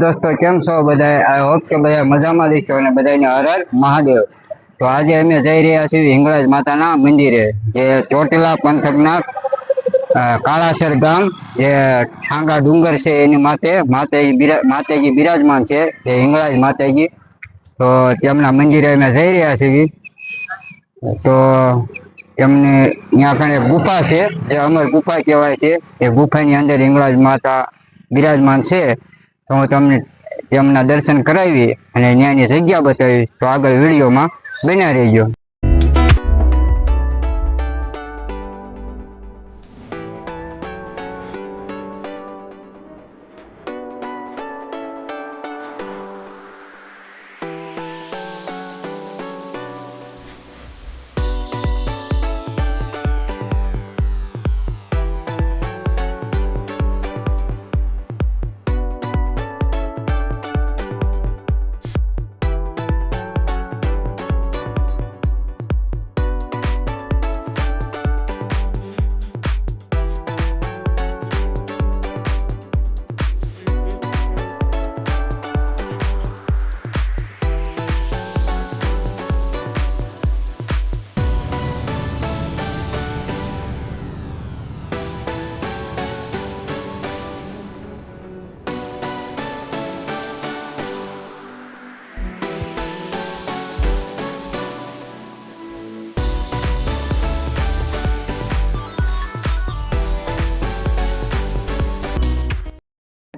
દોસ્તો, કેમ છો બધા આઈ હોપ કે બધા મજામાં દેશો અને બધાને હર હર મહાદેવ. તો આજે અમે જઈ રહ્યા છીએ હિંગળાજ માતાના મંદિરે, જે ચોટીલા પંથકના કાળાસર ગામ, જે ઠાંગા ડુંગર છે એની માથે માતાજી માતાજી બિરાજમાન છે, જે હિંગળાજ માતાજી તો તેમના મંદિરે અમે જઈ રહ્યા છીએ. તો એમને ત્યાં કણે ગુફા છે, જે અમર ગુફા કહેવાય છે. એ ગુફાની અંદર હિંગળાજ માતા બિરાજમાન છે. તો હું તમને તેમના દર્શન કરાવી અને ત્યાંની જગ્યા બતાવી. તો આગળ વિડીયોમાં બન્યા રહેજો.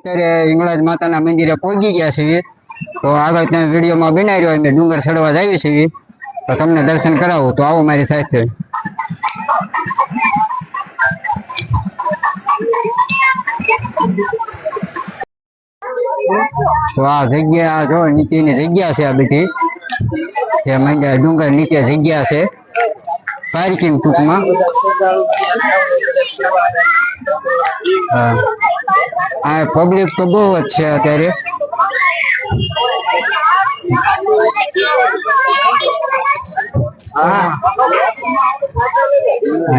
અત્યારે હિંગળાજ માતાના મંદિરે પહોંચી ગયા છીએ. તો આગળ ત્યાં વિડીયોમાં બનાવી અમે ડુંગર ચડવા જઈએ છીએ. તો તમને દર્શન કરાવું. તો આવો મારી સાથે. તો આ જગ્યા જો નીચેની જગ્યા છે આ બધી. જે મંદિર ડુંગર નીચે જગ્યા છે. પાર્કિંગ ટૂંકમાં. આ પબ્લિક તો બહુ જ છે અત્યારે.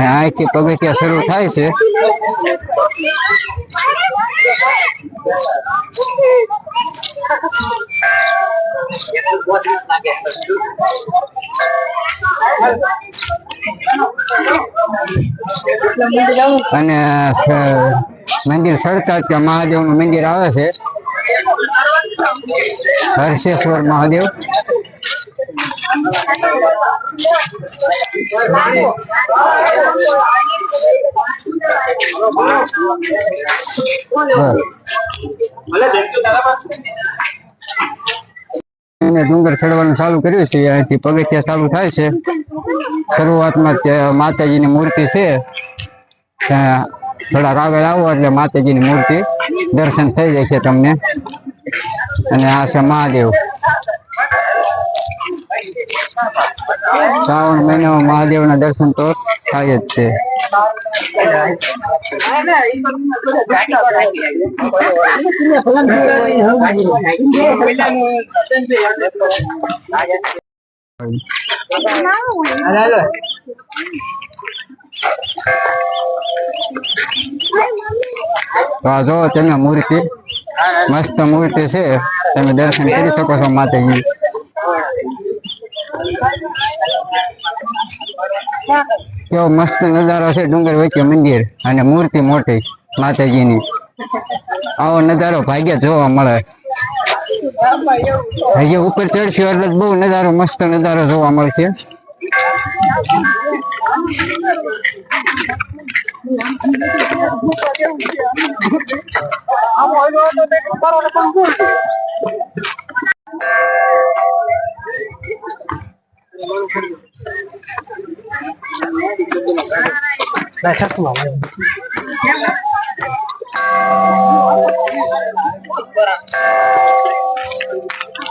અહીંથી પગથિયા શરૂ થાય છે. અને મંદિર સડતા ત્યાં મહાદેવનું મંદિર આવે છે. હર્ષેશ્વર મહાદેવ. ડુંગર ચડવાનું ચાલુ કર્યું છે. અહીંથી પગથિયા ચાલુ થાય છે. શરૂઆતમાં માતાજી માતાજીની મૂર્તિ છે. થોડાક આગળ આવો એટલે માતાજીની મૂર્તિ દર્શન થઈ જાય છે તમને. અને આ છે મહાદેવ. શ્રાવણ મહિનામાં મહાદેવના દર્શન તો થાય જ છે. આ જો તમે મૂર્તિ, મસ્ત મૂર્તિ છે. તમે દર્શન કરી શકો છો માતાજી કેવો મસ્ત નજારો છે ડુંગર વચ્ચે મંદિર અને મૂર્તિ મોટી માતાજીની આવો નજારો ભાગ્ય જોવા મળે હજી ઉપર ચડશું એટલે બહુ નજારો, મસ્ત નજારો જોવા મળશે Thank you. Vai, cá pro lado.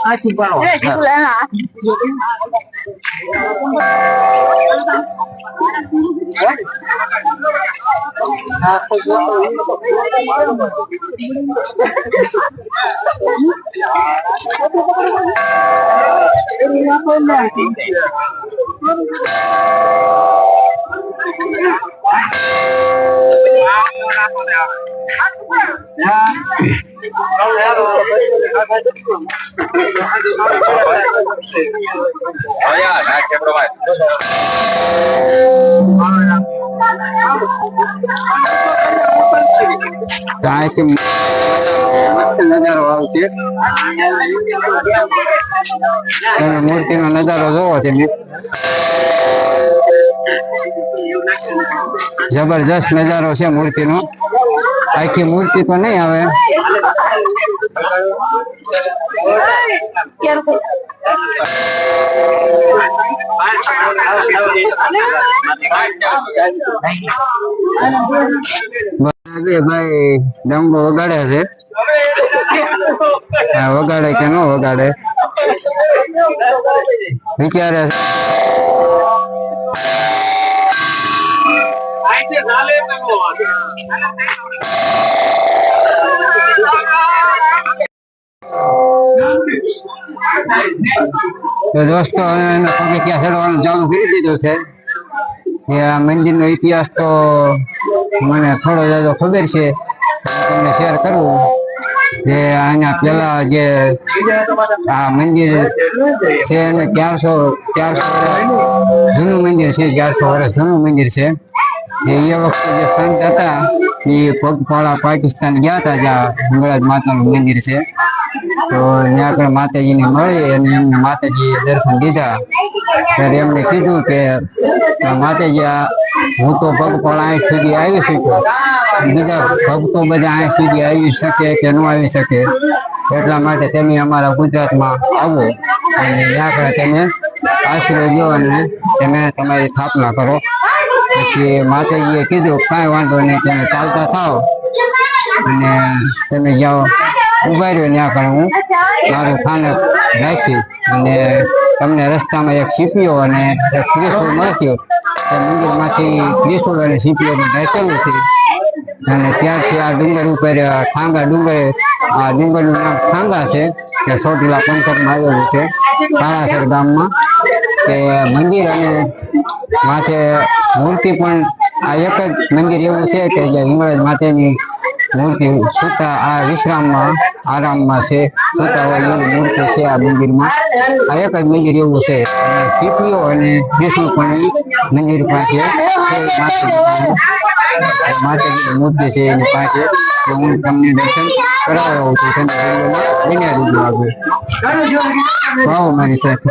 Ai, que bom. É, digo lá. Ah, તો અહીંથી મસ્ત નજારો આવશે તમે મૂર્તિનો નજારો જોવો તમે જબરજસ્ત નજારો છે મૂર્તિનો આખી મૂર્તિ તો નહીં આવે બાકી ભાઈ ડંગો વગાડે છે. વગાડે કે ન વગાડે? વિચારે તો દોસ્તો એને ક્યાં ચડવાનું ચાલુ કરી દીધું છે. આ મંદિરનો ઇતિહાસ તો મને થોડો જાજો ખબર છે તમને શેર કરું. જે આના પેલા જે આ મંદિર છે એને ચારસો ચારસો જૂનું મંદિર છે, ચારસો વર્ષ જૂનું મંદિર છે. જે એ વખતે જે સંત હતા, એ પગપાળા પાકિસ્તાન ગયા હતા, જ્યાં હિંગળાજ માતાનું મંદિર છે. તો ત્યાં આગળ માતાજીને મળી અને એમને માતાજીએ દર્શન દીધા. ત્યારે એમને કીધું કે માતાજી હું તો પગપાળા અહીં સુધી આવી શક્યો. બીજા ભક્તો બધા અહીં સુધી આવી શકે કે ન આવી શકે? એટલા માટે તમે અમારા ગુજરાતમાં આવો અને ત્યાં આગળ તમે આશરો લો અને તમે તમારી સ્થાપના કરો. પછી માતાજીએ કીધું, કાંઈ વાંધો નહીં, તમે ચાલતા થાવ અને તમે જાઓ. ઊભા રહ્યો ત્યાં પણ હું. મારું સ્થાનક રાખી અને તમને રસ્તામાં એક સીપીઓ અને એક ત્રિશુળ મળશે તે મંદિરમાંથી ત્રિશુળ અને સીપીઓ રાખેલું છે. અને ત્યારથી આ ડુંગર ઉપર ઠાંગા ડુંગર, આ ડુંગરનું નામ ઠાંગા છે તે ચોટીલા પંથકમાં આવેલું છે, કાળાસર ગામમાં તે મંદિર અને માથે મૂર્તિ પણ, આ એક જ મંદિર એવું છે કે જે હિંગળજ માતાની મૂર્તિ સુતા આ વિશ્રામમાં આરામમાં છે. સુતા હોય એવી મૂર્તિ છે આ મંદિરમાં. આ એક જ મંદિર એવું છે. સીપીઓ અને ત્રિશુળ પણ મંદિર પાસે. માતાજીની મૂર્તિ છે એની પાસે. તો હું તમને દર્શન કરાવ્યો છું. તમે બન્યા દીધું આગળ આવો. મારી સાથે.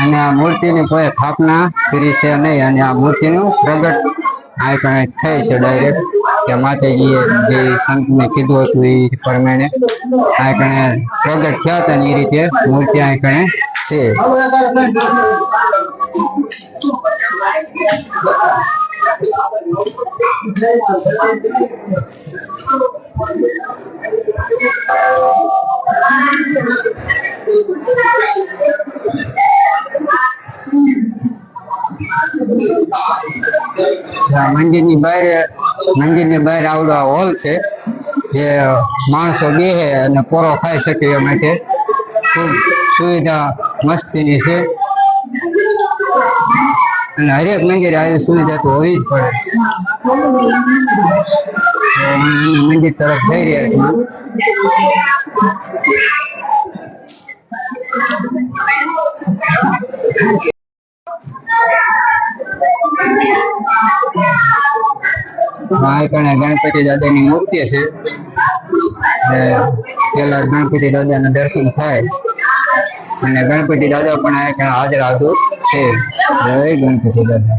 અને આ મૂર્તિની કોઈ સ્થાપના કરી છે નહીં. અને આ મૂર્તિનું પ્રગટ આ કણે થઈ છે ડાયરેક્ટ કે માતાજીએ જે સંતને કીધું હતું એ પ્રમાણે આ કણે પ્રગટ થયા હતા ને એ રીતે મૂર્તિ આ કણે છે મંદિરની બહાર મંદિરની બહાર આવડો હોલ છે, જે માણસો બેહે અને પોરો ખાઈ શકે એ માટે. સુવિધા મસ્તીની છે અને હરેક મંદિરે આવી સુવિધા તો હોવી જ પડે તો અમે મંદિર તરફ જઈ રહ્યા છીએ આ કણે ગણપતિ દાદાની મૂર્તિ છે એ પેલા ગણપતિ દાદાના દર્શન થાય. અને ગણપતિ દાદા પણ આયા અહીંયા હાજર આવતું છે જય ગણપતિ દાદા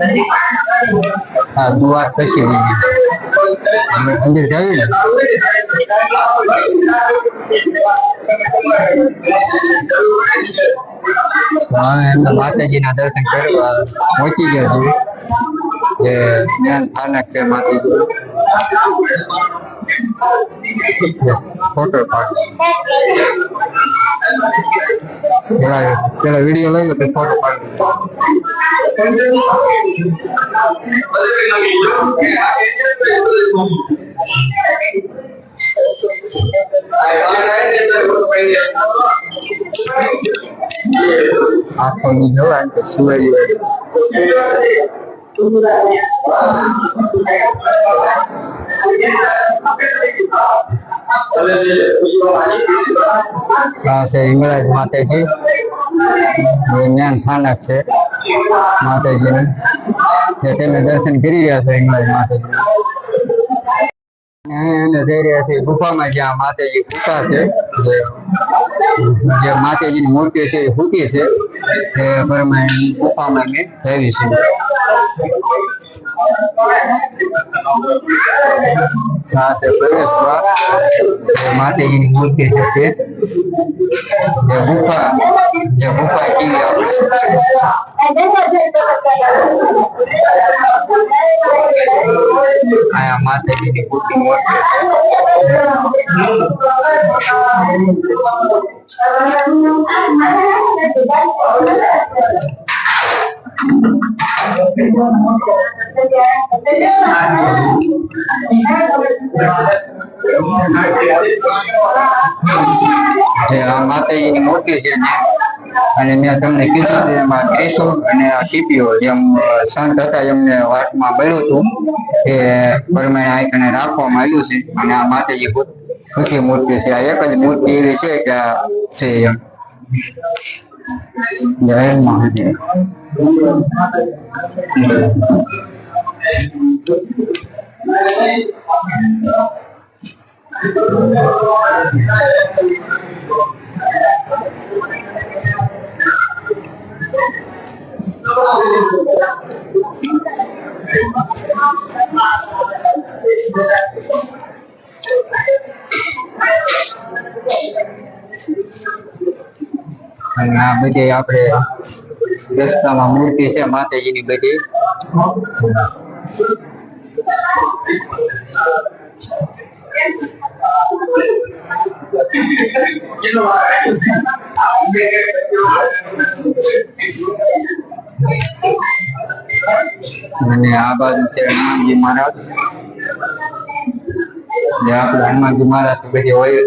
આ દુઆ પછી અમે અંદર જઈએ ને? માતાજીના દર્શન કરવા પહોંચી ગયા છું જે જ્ઞાન સ્થાનક છે માતાજી. ફોટો પાડ. પેલા વીડિયો લઈ લો ફોટો પાડ આખો ની જોવા ને તો સુવાઈ જાય આ છે હિંગળાજ માતાજી જે જ્ઞાન સ્થાનક છે માતાજીનું જે તમે દર્શન કરી રહ્યા છે હિંગળાજ માતાજી એને ગુફામાં, જ્યાં માતાજી પૂતા છે. જે માતાજીની મૂર્તિ છે ફૂટી છે. તે ગુફામાં મેં જઈ છે માતાજીની મૂર્તિ છે તે. જે ગુફા જે ગુફા કેવી આપણે આયા માતાજીની મૂર્તિ મૂર્તિ જે આ માતાજીની મૂર્તિ છે જે અને મેં તમને કીધું એમાં ત્રિશુળ અને સીપીઓ જેમ સંત હતા એમને વાતમાં બન્યું હતું એ પ્રમાણે આઈકણે રાખવામાં આવ્યું છે અને આ માતાજી મુખ્ય મૂર્તિ છે. આ એક જ મૂર્તિ એવી છે કે આ છે એમ. જય મહાદેવ. અને આ બધી આપણે રસ્તામાં મૂર્તિ છે માતાજીની બધી અને આ બાજુ છે હનુમાનજી મહારાજ. જે આપણે હનુમાનજી મહારાજ બધી હોય.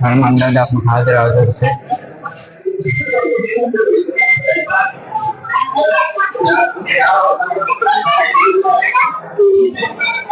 હનુમાન દાદા પણ હાજર હાજર છે. તો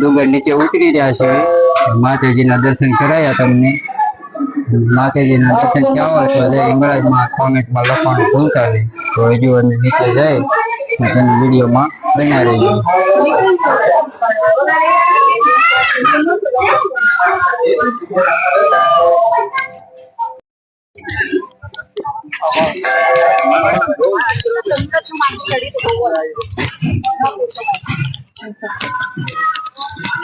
ડુંગર નીચે ઉતરી રહ્યા છે. માતાજીના દર્શન કરાયા તમને. માતાજીના દર્શન હોય તો જય ઇંગળાજમાં કોમેન્ટમાં લખવાનું ભૂલતા નહીં. તો હજુ અને નીચે જાય તમે વિડીયોમાં બન્યા રહીજો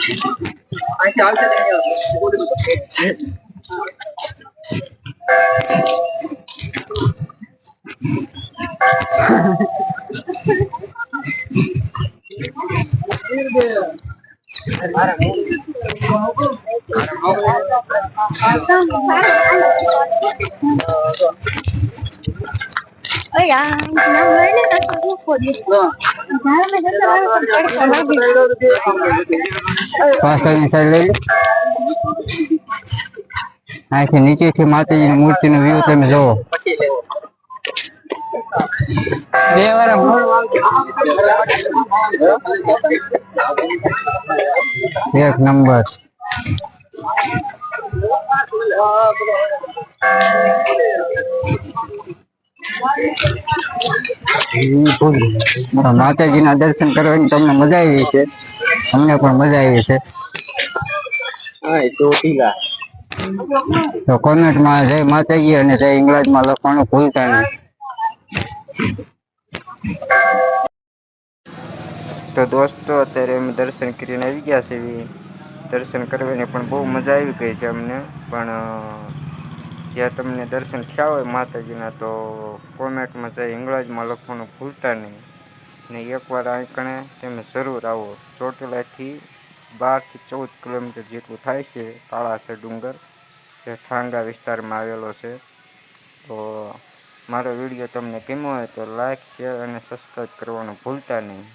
Hay que alta niño, seguro que Oiga, no me den el por Dios. No. Ya me den el por પાછળની સાઈડ લઈ લો. અહીંથી નીચેથી માતાજીની મૂર્તિનો વ્યૂ તમે જોવો બે વાર એક નંબર. માતાજીના દર્શન કરવાની તમને મજા આવી છે અમને પણ મજા આવી છે તો કોમેન્ટમાં જય માતાજી અને જય ઇંગ્લેજમાં લખવાનું ભૂલતા નહીં. તો દોસ્તો અત્યારે અમે દર્શન કરીને આવી ગયા છીએ. દર્શન કરવાની પણ બહુ મજા આવી ગઈ છે અમને. પણ જ્યાં તમને દર્શન થયા હોય માતાજીના, તો કોમેન્ટમાં જઈ ઇંગ્લિશમાં લખવાનું ભૂલતા નહીં. ને એકવાર અહીં કણે તમે જરૂર આવો. ચોટીલાથી બારથી ચૌદ કિલોમીટર જેટલું થાય છે કાળાસર ડુંગર, જે ઠાંગા વિસ્તારમાં આવેલો છે. તો મારો વીડિયો તમને ગમ્યો હોય તો લાઇક શેર અને સબસ્ક્રાઈબ કરવાનું ભૂલતા નહીં.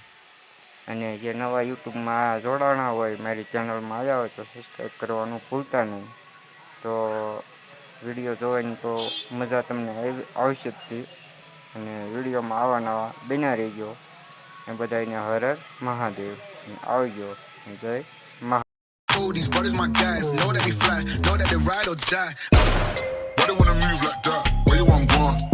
અને જે નવા યુટ્યુબમાં જોડાણા હોય, મારી ચેનલમાં આવ્યા હોય તો સબસ્ક્રાઈબ કરવાનું ભૂલતા નહીં. તો વીડિયો જોવાની તો મજા તમને આવશે જ અને વિડીયોમાં આવા નવા બન્યા રહીજો અને બધાને હરર મહાદેવ આવજો જય મહા These brothers my guys, know that we fly, know that they ride or die. Why they wanna move like that? Where you want one?